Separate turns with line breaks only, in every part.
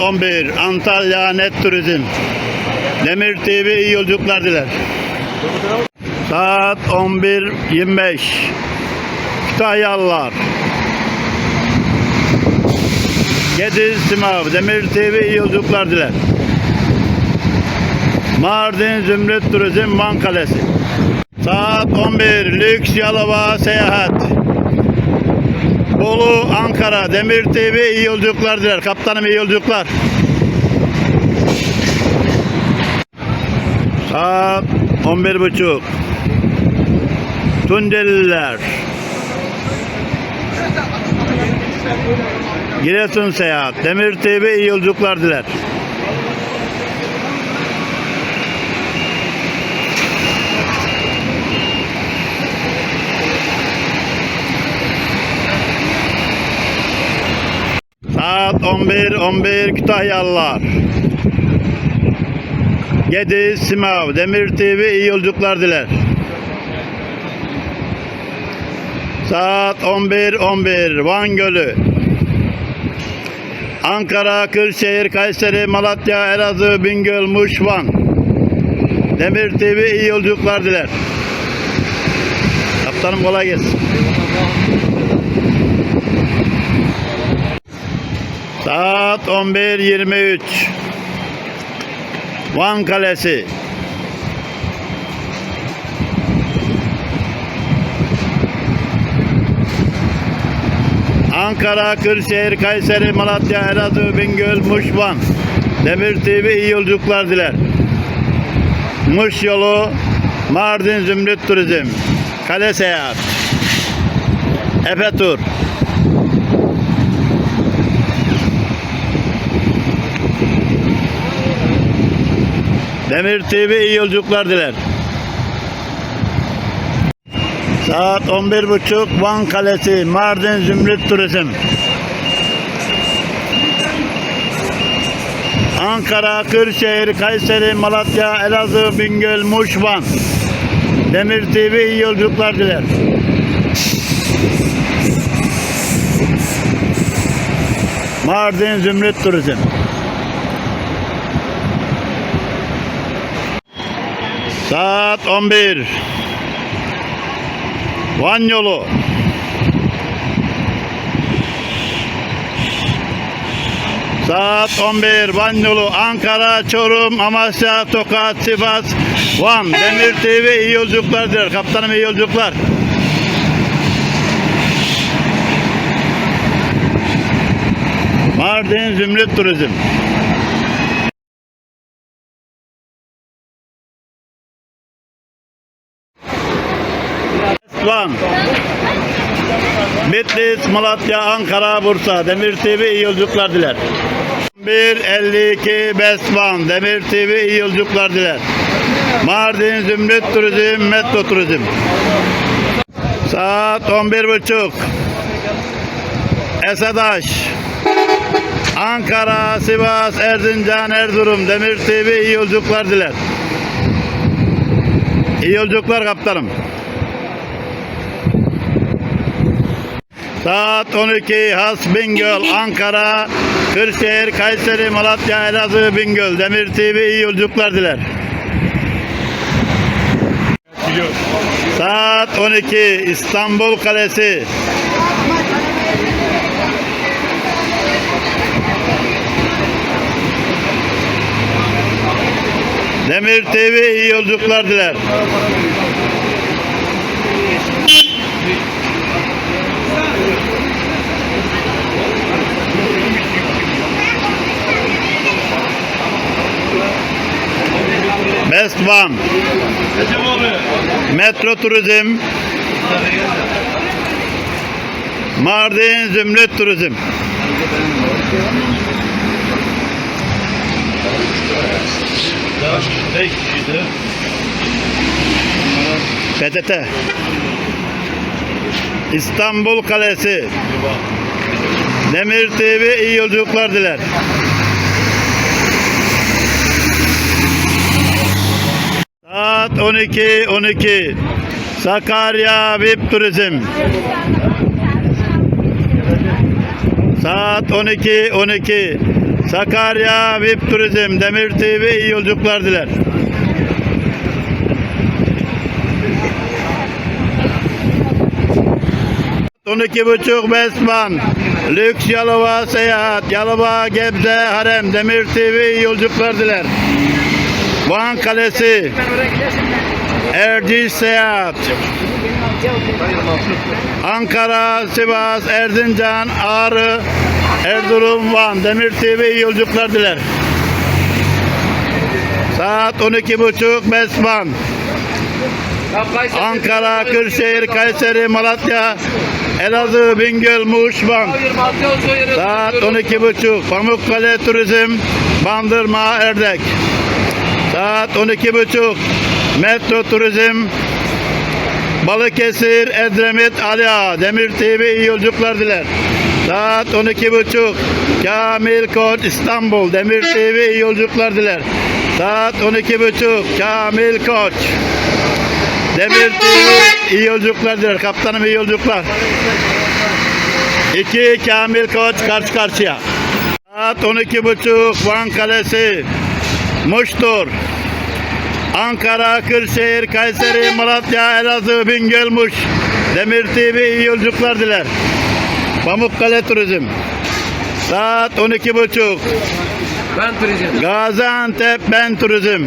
11 Antalya Net Turizm. Demir TV iyi yolculuklar diler. Saat 11.25 Kütahyalılar Gediz Simav Demir TV iyi yolculuklar diler. Mardin Zümrüt Turizm Van Kalesi. Saat 11 Lüks Yalova Seyahat Bolu, Ankara, Demir TV iyi yolculuklar diler. Kaptanım iyi yolculuklar. Saat 11.30 Tunceliler Giresun Seyahat Demir TV iyi yolculuklar diler. Saat 11 11 Kütahyalılar. Gediz Simav Demir TV iyi yolculuklar diler. Saat 11 11 Van Gölü. Ankara, Kırşehir, Kayseri, Malatya, Elazığ, Bingöl, Muş, Van. Demir TV iyi yolculuklar diler. Kaptanım kolay gelsin. Saat 11.23 Van Kalesi. Ankara, Kırşehir, Kayseri, Malatya, Elazığ, Bingöl, Muş, Van. Demir TV iyi yolculuklar diler. Muş yolu Mardin Zümrüt Turizm. Kale Seyahat. Efe Tur Demir TV iyi yolculuklar diler. Saat 11.30 Van Kalesi Mardin Zümrüt Turizm. Ankara, Kırşehir, Kayseri, Malatya, Elazığ, Bingöl, Muş, Van. Demir TV iyi yolculuklar diler. Mardin Zümrüt Turizm. Saat 11. Van yolu. Saat 11 Van yolu Ankara, Çorum, Amasya, Tokat, Sivas, Van. Demir TV iyi yolculuklar diler. Kaptanım iyi yolculuklar. Mardin Zümrüt Turizm. Van. Bitlis, Malatya, Ankara, Bursa. Demir TV iyi yolculuklar diler. 152 Besvan. Demir TV iyi yolculuklar diler. Mardin Zümrüt Turizm, Metro Turizm. Saat 11.30. Esadaş. Ankara, Sivas, Erzincan, Erzurum. Demir TV iyi yolculuklar diler. İyi yolculuklar kaptanım. Saat 12 Has Bingöl Ankara Kırşehir Kayseri Malatya Elazığ Bingöl Demir TV iyi yolculuklar diler. Saat 12 İstanbul Kalesi Demir TV iyi yolculuklar diler. Best One. Metro Turizm. Mardin Zümrüt Turizm. PTT. İstanbul Kalesi. Demir TV iyi yolculuklar diler. Saat 12 12. Sakarya VIP Turizm. Saat 12 12. Sakarya VIP Turizm. Demir TV iyi yolculuklar diler. On iki buçuk Besman. Lüks Yalova Seyahat. Yalova Gebze Harem. Demir TV yolculuklar diler. Van Kalesi. Erciş Seyahat. Ankara, Sivas, Erzincan, Ağrı, Erzurum, Van. Demir TV iyi yolculuklar diler. Saat 12.30 Besman. Ankara, Kırşehir, Kayseri, Malatya, Elazığ, Bingöl, Muş, Van. Saat 12.30 Pamukkale Turizm, Bandırma, Erdek. Saat 12.30 Metro Turizm, Balıkesir, Edremit, Aliağa. Demir TV iyi yolculuklar diler. Saat 12.30 Kamil Koç İstanbul. Demir TV iyi yolculuklar diler. Saat 12.30 Kamil Koç. Demir TV iyi yolculuklar diler. Kaptanım iyi yolculuklar. 2 Kamil Koç karşı karşıya. Saat 12.30 Van Kalesi. Muştur. Ankara, Kırşehir, Kayseri, Malatya, Elazığ, Bingöl, Muş. Demir TV iyi yolculuklar diler. Pamukkale Turizm. Saat 12.30
Ben turizm.
Gaziantep Ben Turizm.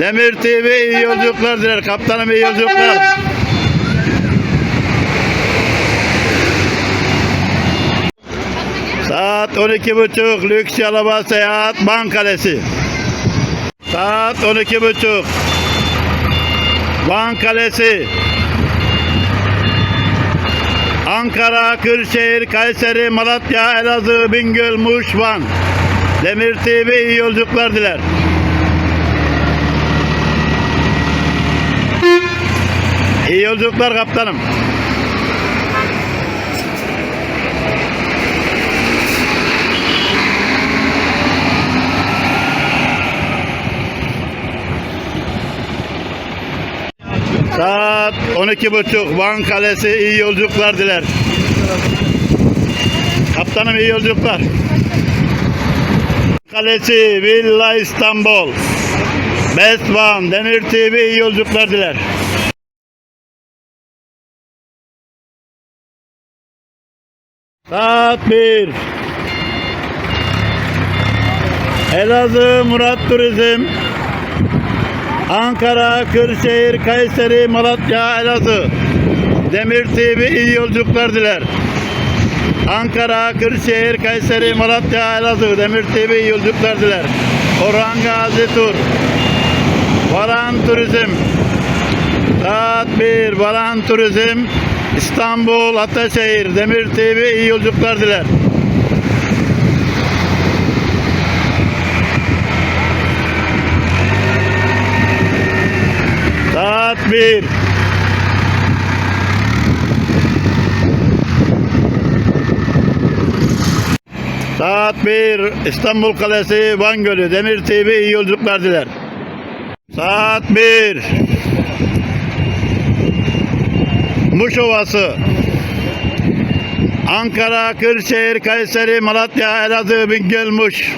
Demir TV iyi yolculuklar diler. Kaptanım iyi yolculuklar. Saat 12.30 Lüks Yalova Seyahat Van Kalesi. Saat 12.30 Van Kalesi. Ankara, Kırşehir, Kayseri, Malatya, Elazığ, Bingöl, Muş, Van. Demir TV iyi yolculuklar diler. İyi yolculuklar kaptanım. Saat 12.30 Van Kalesi iyi yolculuklar diler. Kaptanım iyi yolculuklar. Kalesi Villa İstanbul. Best Van Demir TV iyi yolculuklar diler. Saat 1. Elazığ Murat Turizm. Ankara, Kırşehir, Kayseri, Malatya, Elazığ. Demir TV iyi yolculuklar diler. Ankara, Kırşehir, Kayseri, Malatya, Elazığ. Demir TV iyi yolculuklar diler. Orhan Gazi Tur. Varan Turizm. Saat 1 Varan Turizm. İstanbul, Ataşehir. Demir TV iyi yolculuklar diler. 1. Saat 1. İstanbul Kalesi Van Gölü Demir TV iyi yolculuklar diler. Saat 1. Muş Ovası. Ankara, Kırşehir, Kayseri, Malatya, Elazığ, Bingöl, Muş.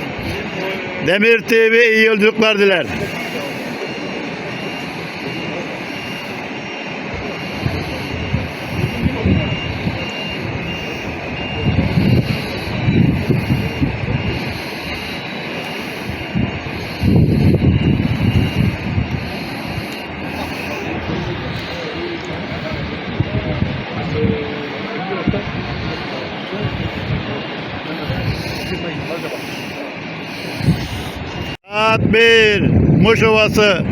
Demir TV iyi yolculuklar diler. Saat 1. Muş Ovası.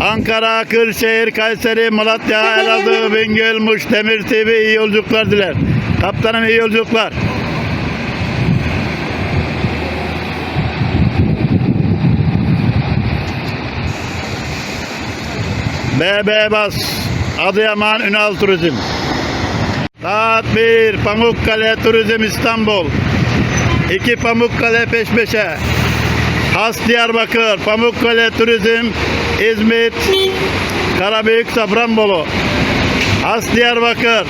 Ankara, Kırşehir, Kayseri, Malatya, Elazığ, Bingöl, Muş, Demir TV iyi yolculuklar diler. Kaptanım iyi yolculuklar. BB Bas. Adıyaman Ünal Turizm. Saat 1. Pamukkale Turizm İstanbul. 2 Pamukkale peş peşe. Has Diyarbakır, Pamukkale Turizm, İzmit, Karabük, Safranbolu. Has Diyarbakır,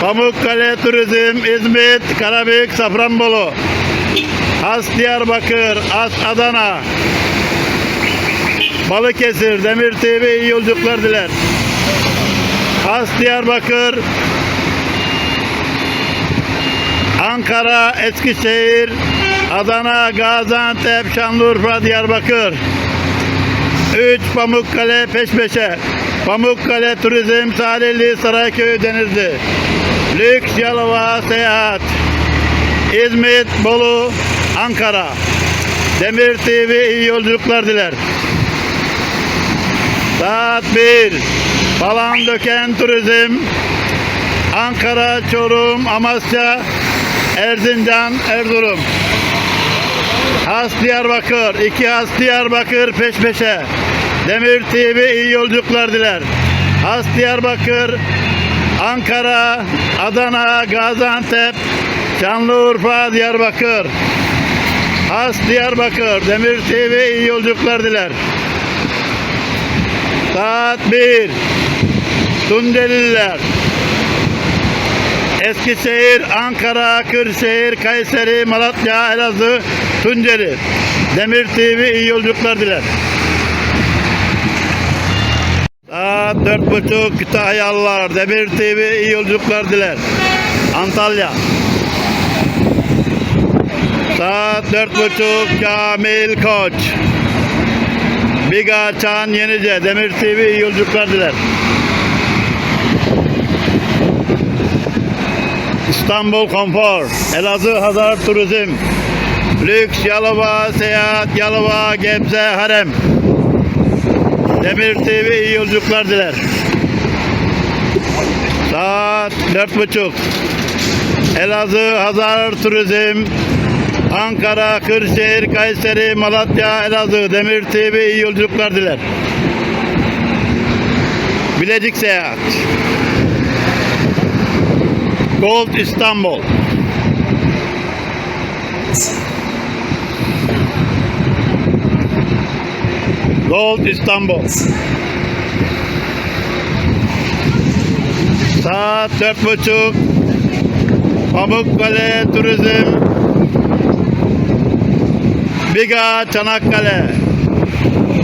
Pamukkale Turizm, İzmit, Karabük, Safranbolu. Has Diyarbakır, As Adana, Balıkesir, Demir TV iyi yolculuklar diler. Has Diyarbakır, Ankara, Eskişehir, Adana, Gaziantep, Şanlıurfa, Diyarbakır. 3 Pamukkale peş peşe. Pamukkale Turizm, Salihli, Sarayköy, Denizli. Lüks, Yalova, Seyahat. İzmit, Bolu, Ankara. Demir TV iyi yolculuklar diler. Saat 1. Falan Döken Turizm. Ankara, Çorum, Amasya, Erzincan, Erzurum. Has Diyarbakır, iki Has Diyarbakır peş peşe. Demir TV iyi yolculuklar diler. Has Diyarbakır, Ankara, Adana, Gaziantep, Şanlıurfa, Diyarbakır. Has Diyarbakır, Demir TV iyi yolculuklar diler. Saat 1. Tunceliler. Eskişehir, Ankara, Kırşehir, Kayseri, Malatya, Elazığ, Tunceli. Demir TV iyi yolculuklar diler. Saat dört buçuk Kütahyalılar. Demir TV iyi yolculuklar diler. Antalya. Saat dört buçuk Kamil Koç. Biga Çan Yenice. Demir TV iyi yolculuklar diler. İstanbul Konfor, Elazığ Hazar Turizm, Lüks Yalova Seyahat, Yalova Gebze Harem. Demir TV iyi yolculuklar diler. Saat dört buçuk. Elazığ Hazar Turizm, Ankara, Kırşehir, Kayseri, Malatya, Elazığ, Demir TV iyi yolculuklar diler. Bilecik Seyahat. Gold İstanbul. Gold İstanbul. Saat dört buçuk. Pamukkale Turizm. Biga Çanakkale.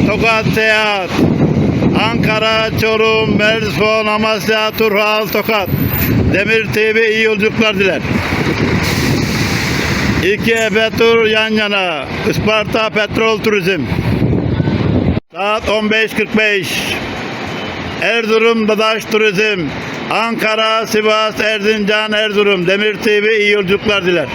Tokat Seyahat. Ankara, Çorum, Mersin, Amasya, Turhal, Tokat. Demir TV iyi yolculuklar diler. İki Efe tur yan yana. Isparta Petrol Turizm. Saat 15.45. Erzurum Dadaş Turizm. Ankara, Sivas, Erzincan, Erzurum. Demir TV iyi yolculuklar diler.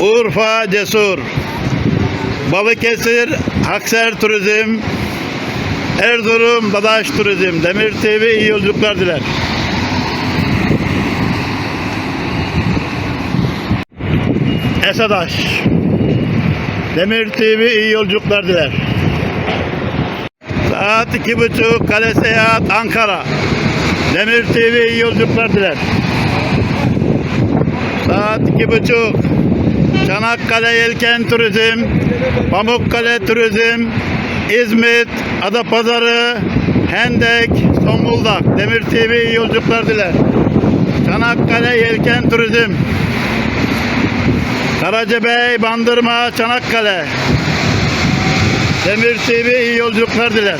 Urfa Cesur. Balıkesir Akser Turizm. Erzurum Dadaş Turizm. Demir TV iyi yolculuklar diler. Esadaş. Demir TV iyi yolculuklar diler. Saat iki buçuk Kale Seyahat Ankara. Demir TV iyi yolculuklar diler. Saat iki buçuk. Çanakkale Yelken Turizm, Pamukkale Turizm, İzmit, Adapazarı, Hendek, Zonguldak, Demir TV iyi yolculuklar diler. Çanakkale Yelken Turizm, Karacabey, Bandırma, Çanakkale, Demir TV iyi yolculuklar diler.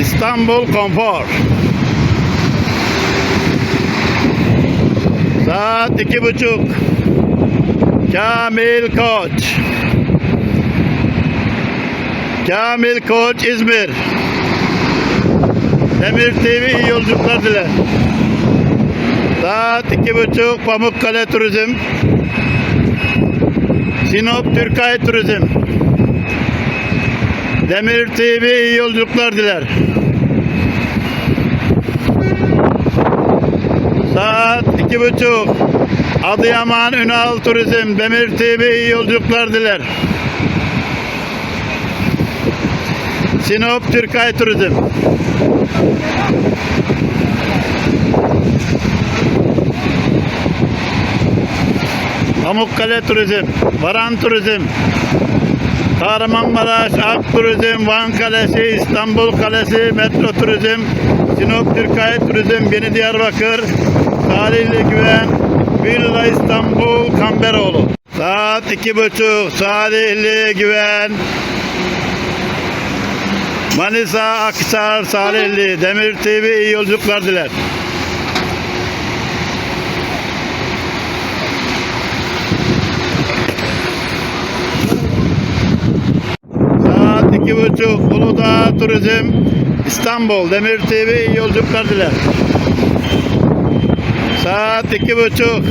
İstanbul Konfor. Saat iki buçuk. Kamil Koç. Kamil Koç İzmir. Demir TV iyi yolculuklar diler. Saat iki buçuk Pamukkale Turizm. Sinop Türkay Turizm. Demir TV iyi yolculuklar diler. Saat iki buçuk. Adıyaman Ünal Turizm. Demir TV iyi yolculuklar diler. Sinop Türkay Turizm. Pamukkale Turizm, Varan Turizm, Kahramanmaraş Ak Turizm, Van Kalesi, İstanbul Kalesi, Metro Turizm, Sinop Türkay Turizm, Yeni Diyarbakır, Salihli Güven, Villa İstanbul, Kamberoğlu. Saat iki buçuk, Salihli Güven, Manisa, Akhisar, Salihli, Demir TV iyi yolculuklar diler. Buçuk Uludağ Turizm İstanbul Demir TV iyi yolculuklar. Saat iki buçuk.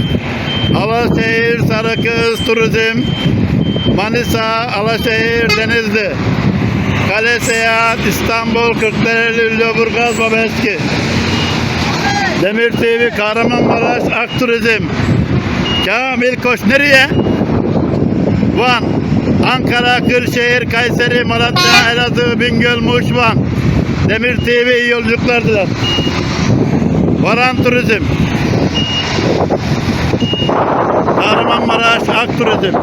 Alaşehir Sarıkız Turizm. Manisa Alaşehir Denizli. Kale Seyahat İstanbul Kırklareli Lüleburgaz Babeski. Demir TV Kahramanmaraş Ak Turizm. Kamil Koç nereye? Van, Ankara, Kırşehir, Kayseri, Malatya, Elazığ, Bingöl, Muş, Van. Demir TV iyi yolculuklar diler. Varan Turizm. Kahramanmaraş Ak Turizm.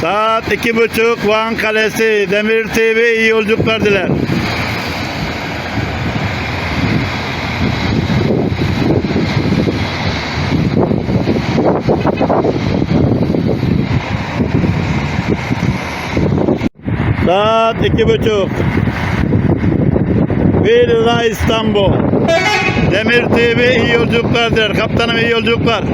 Saat iki buçuk Van Kalesi. Demir TV iyi yolculuklar diler. Saat iki buçuk. Villa İstanbul. Demir TV iyi yolculuklar diler. Kaptanım iyi yolculuklar.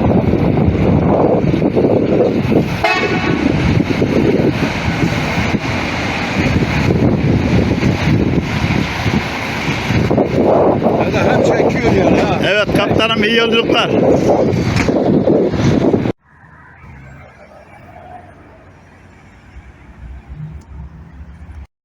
Evet kaptanım iyi yolculuklar.